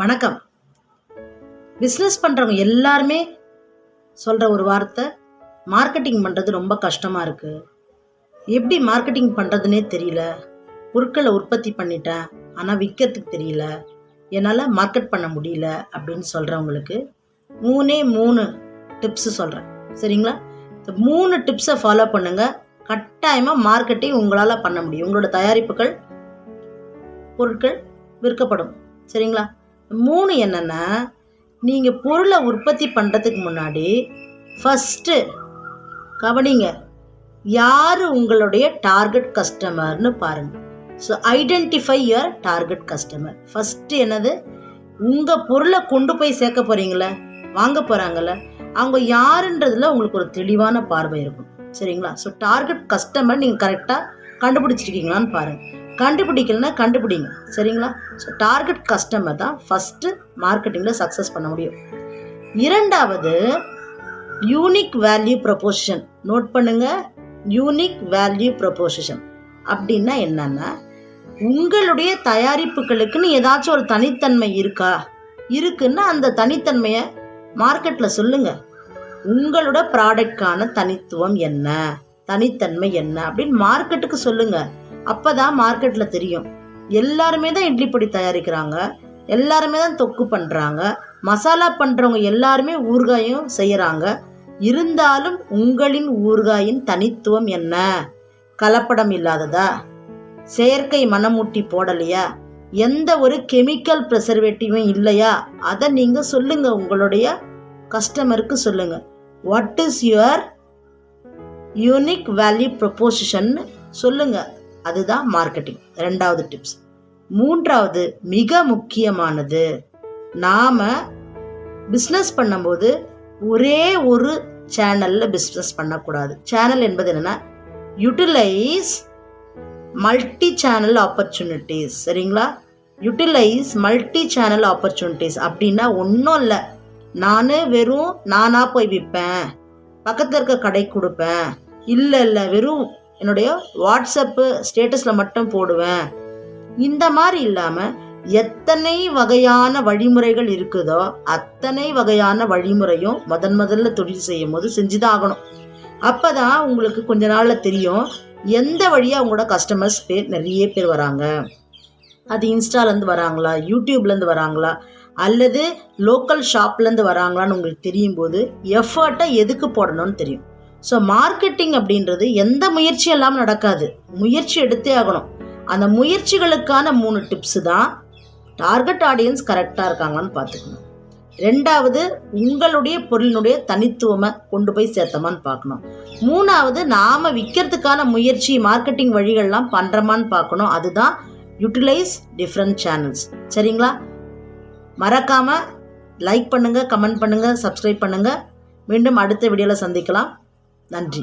வணக்கம். பிஸ்னஸ் பண்ணுறவங்க எல்லாருமே சொல்கிற ஒரு வார்த்தை மார்க்கெட்டிங் பண்ணுறது ரொம்ப கஷ்டமாக இருக்குது எப்படி மார்க்கெட்டிங் பண்ணுறதுனே தெரியல. பொருட்களை உற்பத்தி பண்ணிட்டேன் ஆனால் விற்கிறதுக்கு தெரியல. என்னால் மார்க்கெட் பண்ண முடியல அப்படின்னு சொல்கிறவங்களுக்கு மூணே மூணு டிப்ஸு சொல்கிறேன் சரிங்களா? இந்த மூணு டிப்ஸை ஃபாலோ பண்ணுங்கள் கட்டாயமாக மார்க்கெட்டிங் உங்களால் பண்ண முடியும். உங்களோட தயாரிப்புகள் பொருட்கள் விற்கப்படும். சரிங்களா? மூணு என்னென்னா நீங்கள் பொருளை உற்பத்தி பண்ணுறதுக்கு முன்னாடி ஃபஸ்ட்டு கவனிங்க யார் உங்களுடைய டார்கெட் கஸ்டமர்னு பாருங்கள் so identify your target customer first என்னது? உங்கள் பொருளை கொண்டு போய் சேர்க்க போகிறீங்களே வாங்க போகிறாங்கல்ல அவங்க யாருன்றதுல உங்களுக்கு ஒரு தெளிவான பார்வை இருக்கும். சரிங்களா? ஸோ டார்கெட் கஸ்டமர் நீங்கள் கரெக்டாக கண்டுபிடிச்சிருக்கீங்களான்னு பாருங்கள் கண்டுபிடிக்கலன்னா கண்டுபிடிங்க. சரிங்களா? ஸோ டார்கெட் கஸ்டமர் தான் ஃபஸ்ட்டு மார்க்கெட்டிங்கில் சக்ஸஸ் பண்ண முடியும். இரண்டாவது யூனிக் வேல்யூ ப்ரப்போசிஷன் நோட் பண்ணுங்கள் யூனிக் வேல்யூ ப்ரப்போசிஷன் அப்படின்னா என்னென்னா உங்களுடைய தயாரிப்புகளுக்குன்னு ஏதாச்சும் ஒரு தனித்தன்மை இருக்கா? இருக்குன்னா அந்த தனித்தன்மையை மார்க்கெட்டில் சொல்லுங்கள் உங்களோட ப்ராடக்ட்கான தனித்துவம் என்ன? தனித்தன்மை என்ன? அப்படின்னு மார்க்கெட்டுக்கு சொல்லுங்கள் அப்போ தான் மார்க்கெட்டில் தெரியும். எல்லாருமே தான் இட்லி பொடி தயாரிக்கிறாங்க. எல்லாருமே தான் தொக்கு பண்ணுறாங்க மசாலா பண்ணுறவங்க எல்லாருமே ஊறுகாயும் செய்கிறாங்க இருந்தாலும் உங்களின் ஊறுகாயின் தனித்துவம் என்ன? கலப்படம் இல்லாததா? செயற்கை மனமூட்டி போடலையா? எந்த ஒரு கெமிக்கல் ப்ரிசர்வேட்டிவும் இல்லையா? அதை நீங்கள் சொல்லுங்கள் உங்களுடைய கஸ்டமருக்கு சொல்லுங்கள் what is your unique value proposition சொல்லுங்கள் அதுதான் மார்க்கெட்டிங் ரெண்டாவது டிப்ஸ் மூன்றாவது மிக முக்கியமானது நாம் பிஸ்னஸ் பண்ணும்போது ஒரே ஒரு சேனலில் பிஸ்னஸ் பண்ணக்கூடாது. சேனல் என்பது என்னென்னா யூட்டிலைஸ் மல்டி சேனல் ஆப்பர்ச்சுனிட்டிஸ் சரிங்களா? யூட்டிலைஸ் மல்டி சேனல் ஆப்பர்ச்சுனிட்டிஸ் அப்படின்னா ஒன்றும் இல்லை. நான் வெறும் நானாக போய் விற்பேன் பக்கத்தில் இருக்க கடை கொடுப்பேன். இல்லை இல்லை வெறும் என்னுடைய வாட்ஸ்அப்பு ஸ்டேட்டஸில் மட்டும் போடுவேன். இந்த மாதிரி இல்லாமல் எத்தனை வகையான வழிமுறைகள் இருக்குதோ அத்தனை வகையான வழிமுறையும் முதன் முதல்ல தொழில் செய்யும் போது செஞ்சுதான் ஆகணும் அப்போ தான் உங்களுக்கு கொஞ்ச நாளில் தெரியும் எந்த வழியாக அவங்களோட கஸ்டமர்ஸ் பேர் நிறைய பேர் வராங்க. அது இன்ஸ்டாலேருந்து வராங்களா யூடியூப்லேருந்து வராங்களா அல்லது லோக்கல் ஷாப்லேருந்து வராங்களான்னு உங்களுக்கு தெரியும் போது எஃபர்ட்டை எதுக்கு போடணும்னு தெரியும். ஸோ மார்க்கெட்டிங் அப்படின்றது எந்த முயற்சியும் இல்லாமல் நடக்காது. முயற்சி எடுத்தே ஆகணும். அந்த முயற்சிகளுக்கான மூணு டிப்ஸு தான் டார்கெட் ஆடியன்ஸ் கரெக்டாக இருக்காங்களான்னு பார்த்துக்கணும். ரெண்டாவது உங்களுடைய பொருளினுடைய தனித்துவமை கொண்டு போய் சேர்த்தமான்னு பார்க்கணும். மூணாவது நாம் விற்கிறதுக்கான முயற்சி மார்க்கெட்டிங் வழிகள்லாம் பண்ணுறோமான்னு பார்க்கணும். அதுதான் யூட்டிலைஸ் டிஃப்ரெண்ட் சேனல்ஸ் சரிங்களா? மறக்காமல் லைக் பண்ணுங்கள் கமெண்ட் பண்ணுங்கள் சப்ஸ்கிரைப் பண்ணுங்கள் மீண்டும் அடுத்த வீடியோவில் சந்திக்கலாம். நன்றி.